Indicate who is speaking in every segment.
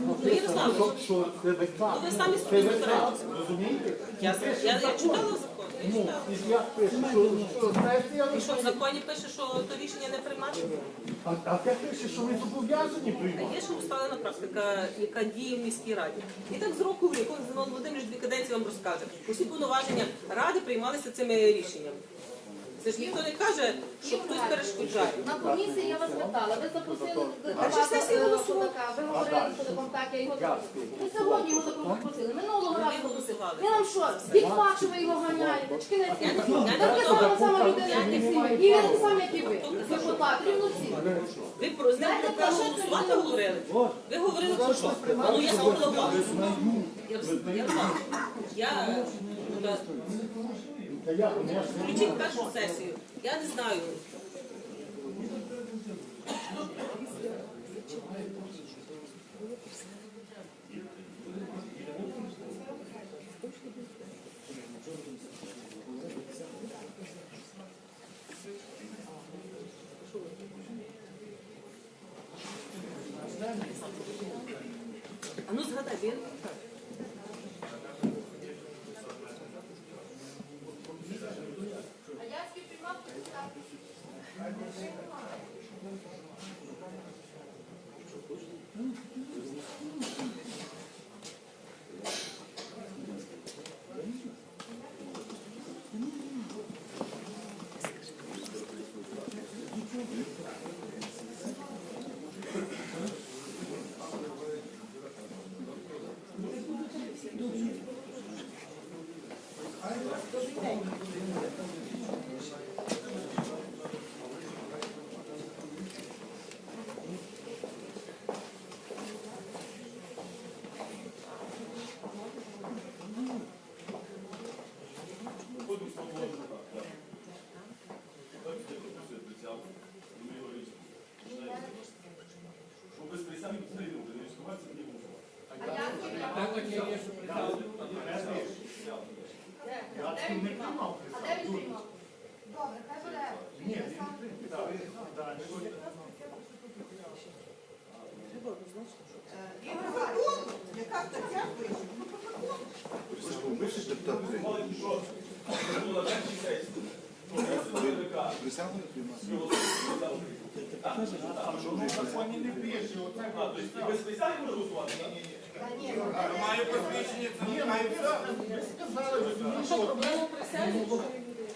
Speaker 1: Ну, Ярославе,
Speaker 2: Що це ви
Speaker 1: ну ви самі собі.
Speaker 2: Розумієте?
Speaker 1: Я, я, я читала закон, я
Speaker 2: Ну,
Speaker 1: читала.
Speaker 2: і як пише, що, що сесія,
Speaker 1: І що в законі пише, що то рішення не приймати?
Speaker 2: а, а те пише, що ви зобов'язані
Speaker 1: А
Speaker 2: приймати.
Speaker 1: є ще усталена практика, яка діє в міській раді. І так з року в рік, он Зиновій Володимирович дві каденції вам розкаже. Усі повноваження ради приймалися цими рішеннями. Це ж ніхто не каже, що хтось перешкоджає.
Speaker 3: На комісії я вас питала, ви запросили
Speaker 1: сесія?
Speaker 3: Ходока, ви говорили Ходоком, я його запросила. Ви сьогодні його також запросили, минулого разу
Speaker 1: голосували.
Speaker 3: Ви нам що, від факшу ви його ганяєте? Чи?
Speaker 1: Я не- я не
Speaker 3: Так сама сама людина, як всі. І він такий самий, як і ви. Депутат, рівно всі.
Speaker 1: Ви про з ним про перше голосувати говорили? Ви говорили про що? Ну я голова. Я я знаю. Я включіть першу сесію. Я не знаю. А ну згадай, він.
Speaker 3: Thank you. Добре, хай буде.
Speaker 4: Яка стаття пише?
Speaker 5: Вищий депутат України. Присягну приймати.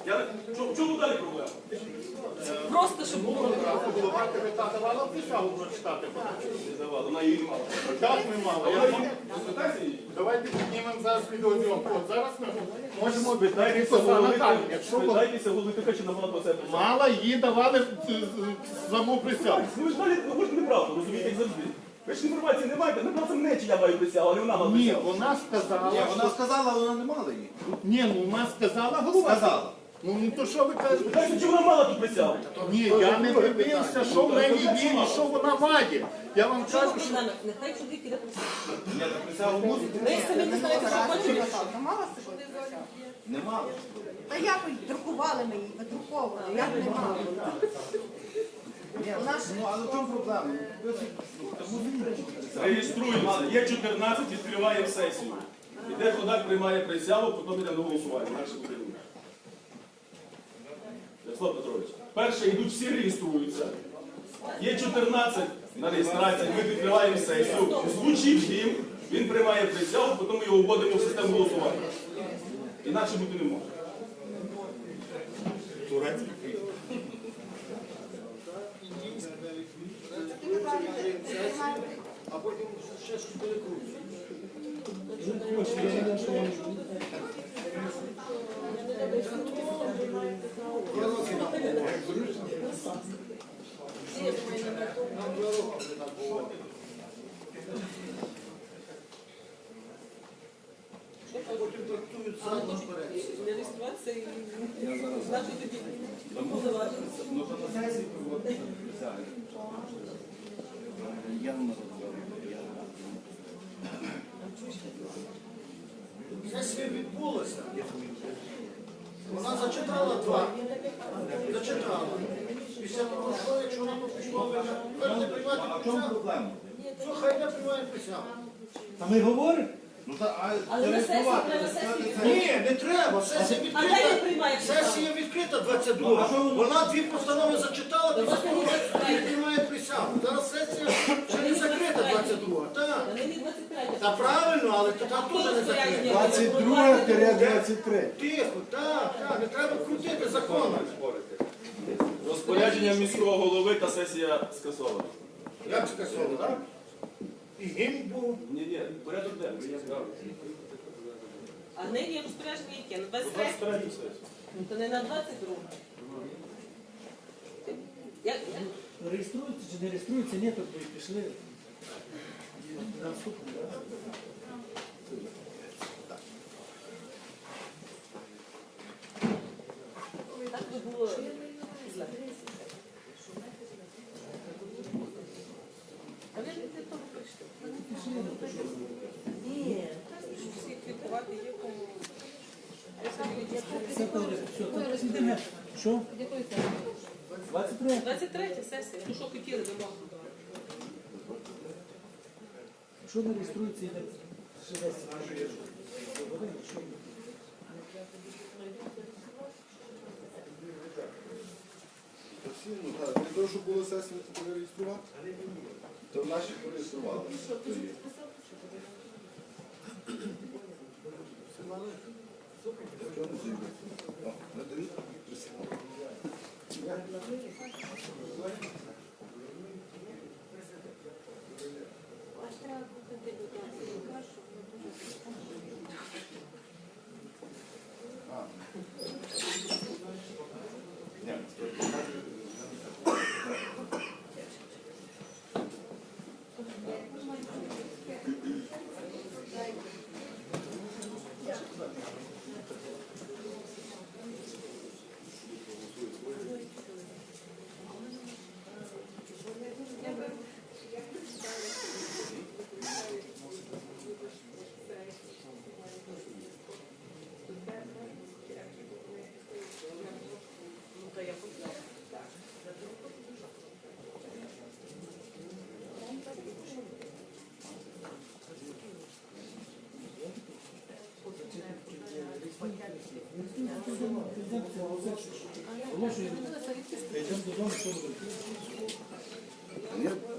Speaker 6: Я чому чому далі проблема?
Speaker 1: Просто щоб було.
Speaker 2: голова ТВК давала присягу прочитати.
Speaker 6: Не давала, вона її мала.
Speaker 2: Так не мала. Я вам- Давайте піднімемо зараз відеозйомку. От зараз ми можемо
Speaker 6: Спитайтеся голови, спитайтеся голови Тихачина, вона про це писала.
Speaker 2: мала, їй давали саму присягу.
Speaker 6: Ну ви ж далі, ви ж неправду, розумієте, як завжди. Ви ж інформації не маєте, не це мене, чи я маю присягу, а не вона мала
Speaker 2: Ні, вона сказала.
Speaker 5: Ні, вона сказала, вона не мала її.
Speaker 2: Ні, ну вона сказала голова.
Speaker 5: Сказала.
Speaker 2: Ну, ну то що ви кажете?
Speaker 6: Питайся, чи вона мала ту присягу?
Speaker 2: Ні, я не дивився, що в неї є і що вона має. Я вам кажу, що?
Speaker 1: Нехай чоловік іде присягу.
Speaker 5: Ні, так присягу мусить.
Speaker 1: Ви самі не знаєте, що хочете.
Speaker 4: Мала з собою?
Speaker 5: Не мала.
Speaker 4: Та як ви друкували ми її, видруковували, як не ж
Speaker 5: Ну, але в чому проблема?
Speaker 6: Реєструємося. Є 14, відкриваємо сесію. Іде ходак, приймає присягу, потім йде на голосування. Інакше буде ні. Петрович, перше йдуть всі реєструються. Є 14 на реєстрації, ми відкриваємо сесію, звучить гімн, він приймає присягу, потім ми його вводимо в систему голосування. Інакше бути не може.
Speaker 1: Не реєструватися і значить тоді
Speaker 5: сесії. Я не можу.
Speaker 7: Сесія відбулася. Вона зачитала два. Зачитала. Після того, що якщо вона пішла, ви не приймати
Speaker 5: А в чому
Speaker 7: присягу,
Speaker 5: проблема?
Speaker 7: Ну, хай не приймає присягу.
Speaker 8: А ми говоримо?
Speaker 5: Ну та а
Speaker 1: Але на сесії сесію.
Speaker 5: це-
Speaker 7: Ні, не треба. Сесія
Speaker 1: А де він
Speaker 7: відкрита.
Speaker 1: приймає присягу?
Speaker 7: Сесія відкрита 22. Вона дві постанови зачитала, після того і приймає присягу. Зараз сесія ще не закрита 22. Так.
Speaker 1: Не 23.
Speaker 7: Та правильно, але то там теж не закрита.
Speaker 8: 22-23.
Speaker 7: Тихо, так, так, не треба крутити законом.
Speaker 6: Розпорядження міського голови та сесія скасована.
Speaker 7: Як скасовано, так? І гімн був.
Speaker 6: Ні, ні, порядок денний.
Speaker 1: А нині розпорядження яке? На 23?
Speaker 6: 23 сесію.
Speaker 1: Ну, то не на 22. Як?
Speaker 8: Реєструється чи не реєструється, ні, тут ви пішли. Наступне.
Speaker 1: Так би було зле. А ви ж від того прийшли. Ні, всі квітувати є кому.
Speaker 8: Все, йдемо. Що? 23.
Speaker 1: 23 сесія. Ну що хотіли, дамо.
Speaker 8: Що не реєструється,
Speaker 5: всі, ну так, для того, щоб було сесію реєструвати, то наші реєстрували.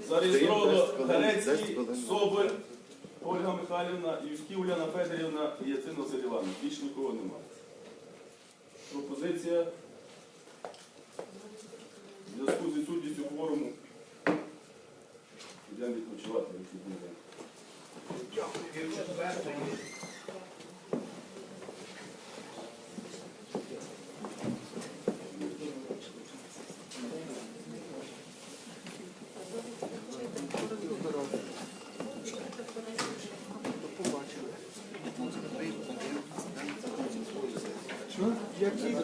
Speaker 6: Зареєстровано
Speaker 5: Даємо 10
Speaker 6: Галецький,
Speaker 5: хвилин.
Speaker 6: Соболь, Ольга Михайлівна, Юськів Уляна Федорівна і Яцин Василь Іванович. Більше нікого немає. Пропозиція в зв'язку з відсутністю кворуму. Йдемо відпочивати. вихідний
Speaker 8: Які?